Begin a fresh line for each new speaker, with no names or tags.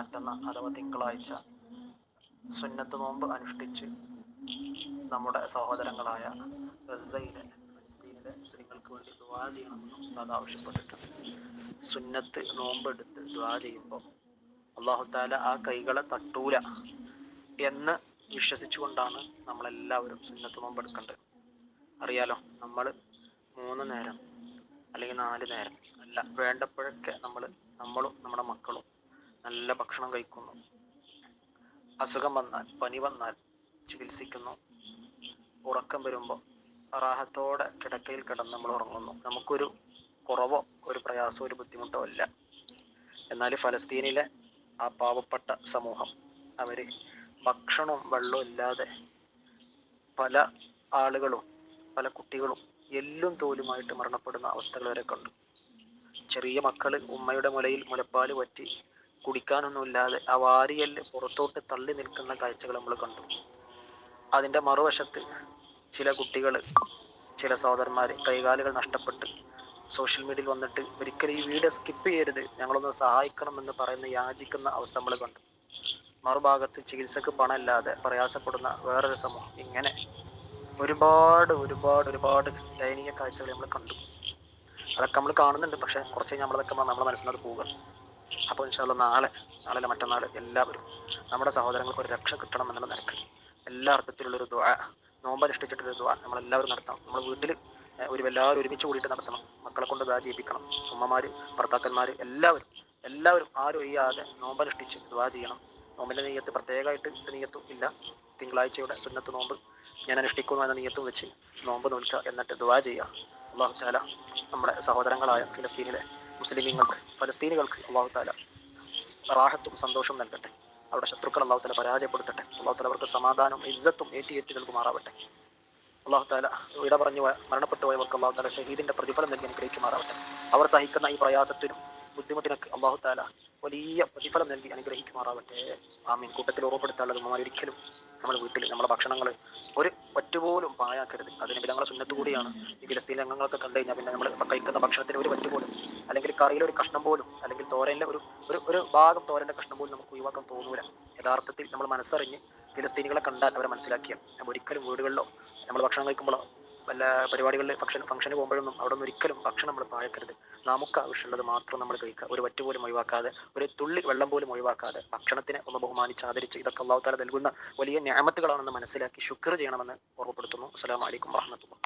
മറ്റന്നാൾ അഥവാ തിങ്കളാഴ്ച സുന്നത്ത് നോമ്പ് അനുഷ്ഠിച്ച് നമ്മുടെ സഹോദരങ്ങളായ ഗസയിലെ ഫലസ്തീനിലെ മുസ്ലിങ്ങൾക്ക് വേണ്ടി ദ്വാ ചെയ്യണമെന്ന് ഉസ്താദ് ആവശ്യപ്പെട്ടിട്ടുണ്ട്. സുന്നത്ത് നോമ്പ് എടുത്ത് ദുആ ചെയ്യുമ്പോൾ അള്ളാഹു താല ആ കൈകളെ തട്ടൂല എന്ന് വിശ്വസിച്ചുകൊണ്ടാണ് നമ്മളെല്ലാവരും സുന്നത്ത് നോമ്പ് എടുക്കേണ്ടത്. അറിയാലോ നമ്മൾ മൂന്ന് നേരം അല്ലെങ്കിൽ നാല് നേരം അല്ല വേണ്ടപ്പോഴൊക്കെ നമ്മൾ നമ്മളും നമ്മുടെ മക്കളും നല്ല ഭക്ഷണം കഴിക്കുന്നു. അസുഖം വന്നാൽ പനി വന്നാൽ ചികിത്സിക്കുന്നു. ഉറക്കം വരുമ്പോൾ റാഹത്തോടെ കിടക്കയിൽ കിടന്ന് നമ്മൾ ഉറങ്ങുന്നു. നമുക്കൊരു കുറവോ ഒരു പ്രയാസമോ ഒരു ബുദ്ധിമുട്ടോ ഇല്ല എന്നാൽ ഫലസ്തീനിലെ ആ പാവപ്പെട്ട സമൂഹം അവർ ഭക്ഷണവും വെള്ളവും ഇല്ലാതെ പല ആളുകളും പല കുട്ടികളും എല്ലും തോലുമായിട്ട് മരണപ്പെടുന്ന അവസ്ഥകൾ വരെ കണ്ടു ചെറിയ മക്കൾ ഉമ്മയുടെ മുലയിൽ മുലപ്പാൽ പറ്റി കുടിക്കാനൊന്നുമില്ലാതെ ആ വാരിയൽ പുറത്തോട്ട് തള്ളി നിൽക്കുന്ന കാഴ്ചകൾ നമ്മൾ കണ്ടു. അതിന്റെ മറുവശത്ത് ചില കുട്ടികൾ ചില സഹോദരന്മാർ കൈകാലുകൾ നഷ്ടപ്പെട്ട് സോഷ്യൽ മീഡിയയിൽ വന്നിട്ട് ഒരിക്കലും ഈ വീഡിയോ സ്കിപ്പ് ചെയ്യരുത് ഞങ്ങളൊന്ന് സഹായിക്കണം എന്ന് പറയുന്ന യാചിക്കുന്ന അവസ്ഥ നമ്മൾ കണ്ടു. മറുഭാഗത്ത് ചികിത്സക്ക് പണമില്ലാതെ പ്രയാസപ്പെടുന്ന വേറൊരു സമൂഹം. ഇങ്ങനെ ഒരുപാട് ഒരുപാട് ഒരുപാട് ദയനീയ കാഴ്ചകൾ നമ്മൾ കണ്ടു. അതൊക്കെ നമ്മൾ കാണുന്നുണ്ട് പക്ഷെ കുറച്ച് നമ്മളതൊക്കെ നമ്മുടെ മനസ്സിനത് പോവുക. അപ്പോൾ ഇൻഷാല്ല നാളെ നാളെ മറ്റന്നാൾ എല്ലാവരും നമ്മുടെ സഹോദരങ്ങൾക്ക് ഒരു രക്ഷ കിട്ടണം എന്നുള്ള നിലയ്ക്ക് എല്ലാ അർത്ഥത്തിലുള്ളൊരു ദ്വാ നോമ്പനുഷ്ഠിച്ചിട്ടൊരു ദ്വാ നമ്മളെല്ലാവരും നടത്തണം. നമ്മൾ വീട്ടിൽ ഒരു എല്ലാവരും ഒരുമിച്ച് കൂടിയിട്ട് നടത്തണം. മക്കളെ കൊണ്ട് ദ്വാ ചെയ്യിപ്പിക്കണം. ഉമ്മമാർ ഭർത്താക്കന്മാർ എല്ലാവരും എല്ലാവരും ആരും ഒഴിയാതെ നോമ്പനുഷ്ഠിച്ച് ദ്വാ ചെയ്യണം. നോമ്പിന്റെ നെയ്യത്ത് പ്രത്യേകമായിട്ട് നെയ്യത്തും ഇല്ല. തിങ്കളാഴ്ചയുടെ സുന്നത്ത് നോമ്പ് ഞാൻ അനുഷ്ഠിക്കുന്നു എന്ന നെയ്യത്തും വെച്ച് നോമ്പ് നോൽക്കുക എന്നിട്ട് ദ്വാ ചെയ്യുക. അള്ളാഹു താല നമ്മുടെ സഹോദരങ്ങളായ ഫിലസ്തീനിലെ മുസ്ലിമീങ്ങൾക്ക് ഫലസ്തീനികൾക്ക് അള്ളാഹു താല റാഹത്തും സന്തോഷവും നൽകട്ടെ. അവരുടെ ശത്രുക്കൾ അള്ളാഹു താല പരാജയപ്പെടുത്തട്ടെ. അള്ളാഹു താല അവർക്ക് സമാധാനവും ഇജ്ജത്തും ഏറ്റിയേറ്റി നൽകുമാറാവട്ടെ അള്ളാഹു താല ഇട പറഞ്ഞു മരണപ്പെട്ടു പോയവർക്ക് അള്ളാഹു താല ഷഹീദിന്റെ പ്രതിഫലം നൽകി അനുഗ്രഹിക്കുമാറാവട്ടെ. അവർ സഹിക്കുന്ന ഈ പ്രയാസത്തിനും ബുദ്ധിമുട്ടിനൊക്കെ അള്ളാഹു താല വലിയ പ്രതിഫലം നൽകി അനുഗ്രഹിക്കുമാറാവട്ടെ. ആമീൻ. കൂട്ടത്തിൽ ഓർമ്മപ്പെടുത്താനുള്ളത് നമ്മൾ ഒരിക്കലും നമ്മുടെ വീട്ടിൽ നമ്മുടെ ഭക്ഷണങ്ങൾ ഒരു ഒറ്റുപോലും പായാക്കരുത് അതിന് ഞങ്ങളെ സുന്നത്ത് കൂടിയാണ് ഈ ഫിലസ്തീൻ അംഗങ്ങളൊക്കെ കണ്ടു കഴിഞ്ഞാൽ പിന്നെ നമ്മൾ കഴിക്കുന്ന ഭക്ഷണത്തിന് ഒരു വറ്റ് പോലും അല്ലെങ്കിൽ കറിയിലെ ഒരു കഷ്ണം പോലും അല്ലെങ്കിൽ തോരനിലെ ഒരു ഒരു ഒരു ഭാഗം തോരന്റെ കഷ്ണം പോലും നമുക്ക് ഒഴിവാക്കാൻ തോന്നൂല. യഥാർത്ഥത്തിൽ നമ്മൾ മനസ്സറിഞ്ഞ് ഫിലസ്തീനികളെ കണ്ടാൽ അവരെ മനസ്സിലാക്കിയാൽ നമ്മൾ ഒരിക്കലും വീടുകളിലോ നമ്മൾ ഭക്ഷണം കഴിക്കുമ്പോഴോ വല്ല പരിപാടികളിൽ ഫംഗ്ഷൻ ഫംഗ്ഷന് പോകുമ്പോഴൊന്നും അവിടെ നിന്ന് ഒരിക്കലും ഭക്ഷണം നമ്മൾ പാഴക്കരുത്. നമുക്ക് ആവശ്യമുള്ളത് മാത്രം നമ്മൾ കഴിക്കുക. ഒരു വറ്റ് പോലും ഒഴിവാക്കാതെ ഒരു തുള്ളി വെള്ളം പോലും ഒഴിവാക്കാതെ ഭക്ഷണത്തിനെ ഒന്ന് ബഹുമാനിച്ച് ആദരിച്ച് ഇതൊക്കെ അള്ളാഹു താല നൽകുന്ന വലിയ ഞാമത്തുകളാണെന്ന് മനസ്സിലാക്കി ശുക്ർ ചെയ്യണമെന്ന് ഓർമ്മപ്പെടുത്തുന്നു. അസ്സലാമു അലൈക്കും വാഹമത്തുള്ള